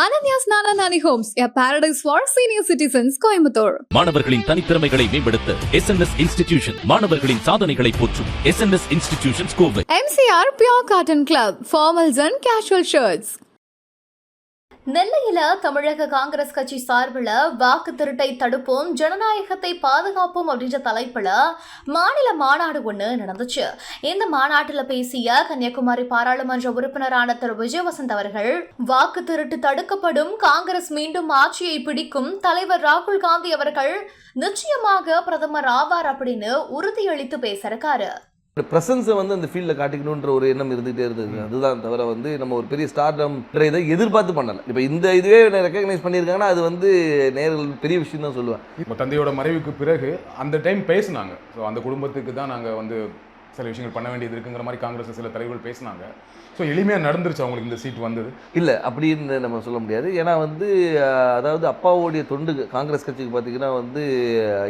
Nana Nani Homes, a paradise for senior citizens, Coimbatore. மாணவர்களின் தனித்திறமைகளை மேம்படுத்த எஸ் என் எஸ் இன்ஸ்டிடியூஷன் மாணவர்களின் சாதனைகளை போற்றும் S N S institution Kovai MCR Pure Cotton Club, formals and casual shirts. நெல்லையில தமிழக காங்கிரஸ் கட்சி சார்பில் வாக்கு திருட்டை தடுப்போம் ஜனநாயகத்தை பாதுகாப்போம் அப்படின்ற தலைப்புல மாநில மாநாடு ஒன்று நடந்துச்சு. இந்த மாநாட்டில் பேசிய கன்னியாகுமரி பாராளுமன்ற உறுப்பினரான திரு. விஜயவசந்த் அவர்கள் வாக்கு திருட்டு தடுக்கப்படும் காங்கிரஸ் மீண்டும் ஆட்சியை பிடிக்கும் தலைவர் ராகுல் காந்தி அவர்கள் நிச்சயமாக பிரதமர் ஆவார் அப்படின்னு உறுதியளித்து பேசியிருக்காரு ப்ரெசன்ஸை வந்து அந்த ஃபீல்டில் காட்டிக்கணுன்ற ஒரு எண்ணம் இருந்துகிட்டே இருந்தது. அதுதான் தவிர வந்து நம்ம ஒரு பெரிய ஸ்டார்டம் இதை எதிர்பார்த்து பண்ணலை. இப்போ இந்த இதுவே ரெக்கக்னைஸ் பண்ணியிருக்காங்கன்னா அது வந்து நேர்கள் பெரிய விஷயம் தான் சொல்லுவேன். இப்போ தந்தையோட மறைவுக்கு பிறகு அந்த டைம் பேசுனாங்க. ஸோ அந்த குடும்பத்துக்கு தான் நாங்கள் வந்து சில விஷயங்கள் பண்ண வேண்டியது இருக்குங்கிற மாதிரி காங்கிரஸ் சில தலைவர்கள் பேசினாங்க. ஸோ எளிமையாக நடந்துருச்சு அவங்களுக்கு இந்த சீட் வந்தது. இல்லை அப்படின்னு நம்ம சொல்ல முடியாது. ஏன்னா வந்து அதாவது அப்பாவுடைய தொண்டு காங்கிரஸ் கட்சிக்கு பார்த்திங்கன்னா வந்து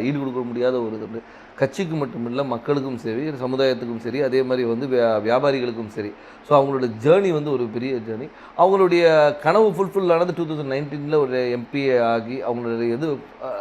ஈடு கொடுக்க முடியாத ஒரு தொண்டு. கட்சிக்கு மட்டும் இல்லை மக்களுக்கும் சரி சமுதாயத்துக்கும் சரி அதே மாதிரி வந்து வியா- வியாபாரிகளுக்கும் சரி. ஸோ அவங்களோட ஜேர்னி வந்து ஒரு பெரிய ஜேர்னி அவங்களுடைய கனவு ஃபுல்ஃபில் ஆனது டூ தௌசண்ட் நைன்டீனில் ஒரு எம்பி ஆகி அவங்களுடைய இது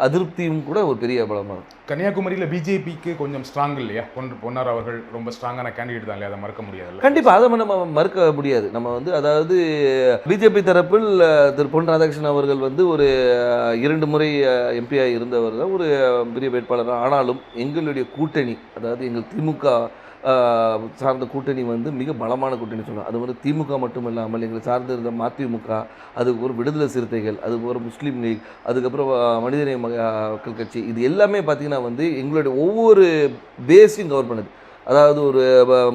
அதிருப்தியும் கூட ஒரு பெரிய பலமாக இருக்கும் கன்னியாகுமரியில பிஜேபிக்கு கொஞ்சம் ஸ்ட்ராங் இல்லையா? பொன் பொன்னார் அவர்கள் ரொம்ப ஸ்ட்ராங்கான கேண்டிடேட் தான் இல்லையா? அதை மறக்க முடியாதுல்ல? கண்டிப்பாக அதை நம்ம மறுக்க முடியாது. நம்ம வந்து அதாவது பிஜேபி தரப்பில் திரு பொன் ராதாகிருஷ்ணன் அவர்கள் வந்து ஒரு இரண்டு முறை எம்பியாக இருந்தவர் தான் ஒரு பெரிய வேட்பாளர். தான். ஆனாலும் எங்களுடைய கூட்டணி அதாவது எங்கள் திமுக சார்ந்த கூட்டணி வந்து மிக பலமான கூட்டணி சொல்லலாம் அது வந்து திமுக மட்டும் இல்லாமல் எங்களை சார்ந்து இருந்த மதிமுக அதுக்கு ஒரு விடுதலை சிறுத்தைகள் அதுக்கு ஒரு முஸ்லீம் லீக் அதுக்கப்புறம் மனிதநேய ம- மக்கள் கட்சி. இது எல்லாமே பார்த்திங்கன்னா வந்து எங்களுடைய ஒவ்வொரு பேஸையும் கவர் பண்ணுது. அதாவது ஒரு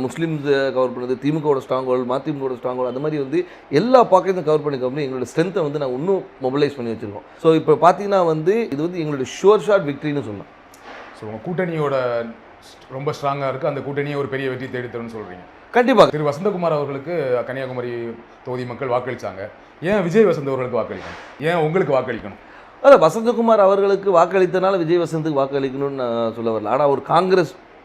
முஸ்லிம்ஸ் கவர் பண்ணது திமுகவோட ஸ்ட்ராங் ஹோல்டு மதிமுகவோட ஸ்ட்ராங் அந்த மாதிரி வந்து எல்லா பாக்கெட்டும் கவர் பண்ணி பண்ணி எங்களோட ஸ்ட்ரென்த்தை வந்து நான் இன்னும் மொபிலைஸ் பண்ணி வச்சிருக்கோம். ஸோ இப்போ பார்த்தீங்கன்னா வந்து இது வந்து எங்களுடைய ஷுவர் ஷாட் விக்ட்ரின்னு சொல்லலாம். ஸோ உங்க கூட்டணியோட ரொம்ப ஸ்ட்ராங்கா இருக்கு. அந்த கூட்டணியை ஒரு பெரிய வெற்றி தேடி தரும்னு சொல்றீங்க. கண்டிப்பாக திரு வசந்தகுமார் அவர்களுக்கு கன்னியாகுமரி தொகுதி மக்கள் வாக்களிச்சாங்க. ஏன் விஜய் வசந்த் அவர்களுக்கு வாக்களிக்கணும்? ஏன் உங்களுக்கு வாக்களிக்கணும்? அதான் வசந்தகுமார் அவர்களுக்கு வாக்களித்தனால விஜய் வசந்துக்கு வாக்களிக்கணும்னு நான் சொல்ல வரல. ஆனால் ஒரு காங்கிரஸ்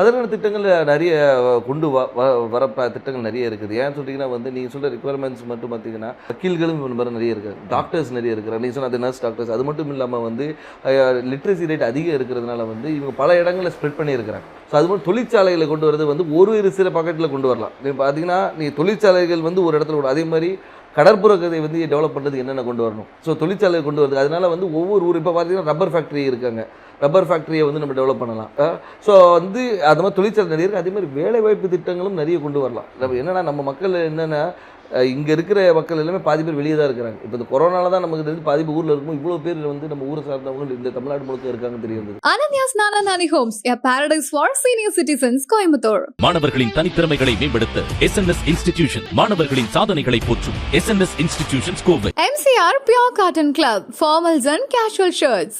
அதற்கான திட்டங்கள் நிறைய கொண்டு வ வ வர திட்டங்கள் நிறைய இருக்குது. ஏன் சொல்றீங்கன்னா வந்து நீங்கள் சொல்கிற ரெக்குவயர்மெண்ட்ஸ் மட்டும் பார்த்தீங்கன்னா வக்கீல்களும் இந்த மாதிரி நிறைய இருக்குது டாக்டர்ஸ் நிறைய இருக்கிறாங்க. நீங்கள் சொன்ன அது நர்ஸ் டாக்டர்ஸ் அது மட்டும் இல்லாமல் வந்து லிட்ரஸி ரேட் அதிகம் இருக்கிறதுனால வந்து இவங்க பல இடங்களில் ஸ்ப்ரெட் பண்ணியிருக்கிறாங்க. ஸோ அது மாதிரி தொழிற்சாலைகளை கொண்டு வரது வந்து ஒரு ஒரு சில பக்கெட்டில் கொண்டு வரலாம். நீங்கள் பார்த்தீங்கன்னா நீங்கள் தொழிற்சாலைகள் வந்து ஒரு இடத்துல கூட அதே மாதிரி கடற்புறக்கதை வந்து டெவலப் பண்ணுறதுக்கு என்னென்ன கொண்டு வரணும்? ஸோ தொழிற்சாலை கொண்டு வருது அதனால் வந்து ஒவ்வொரு ஊர் இப்போ பார்த்தீங்கன்னா ரப்பர் ஃபேக்ட்ரி இருக்காங்க. ரப்பர் ஃபேக்ட்ரியை வந்து நம்ம டெவலப் பண்ணலாம். ஸோ வந்து அது மாதிரி தொழிற்சாலை நிறைய இருக்குது அதே மாதிரி திட்டங்களும் நிறைய கொண்டு வரலாம். நம்ம நம்ம மக்கள் என்னென்னா இங்கே இருக்கிற மக்கள் எல்லாமே பாதி பேர் வெளியே தான் இருக்கிறாங்க இப்போ இந்த கொரோனால தான் நமக்கு தெரிஞ்சு பாதி ஊரில் இருக்கும் இவ்வளோ பேர் வந்து நம்ம ஊரை சார்ந்தவங்க இந்த தமிழ்நாடு முழுக்க இருக்காங்கன்னு தெரிய வந்தது Ananya's Nana Nani Homes, a paradise for senior citizens, Coimbatore. மாணவர்களின் தனித்திறமைகளை மேம்படுத்த எஸ் இன்ஸ்டிடியூஷன் மாணவர்களின் சாதனைகளை போற்றும் S institution Kovai MCR Pure Cotton Club, formals and casual shirts.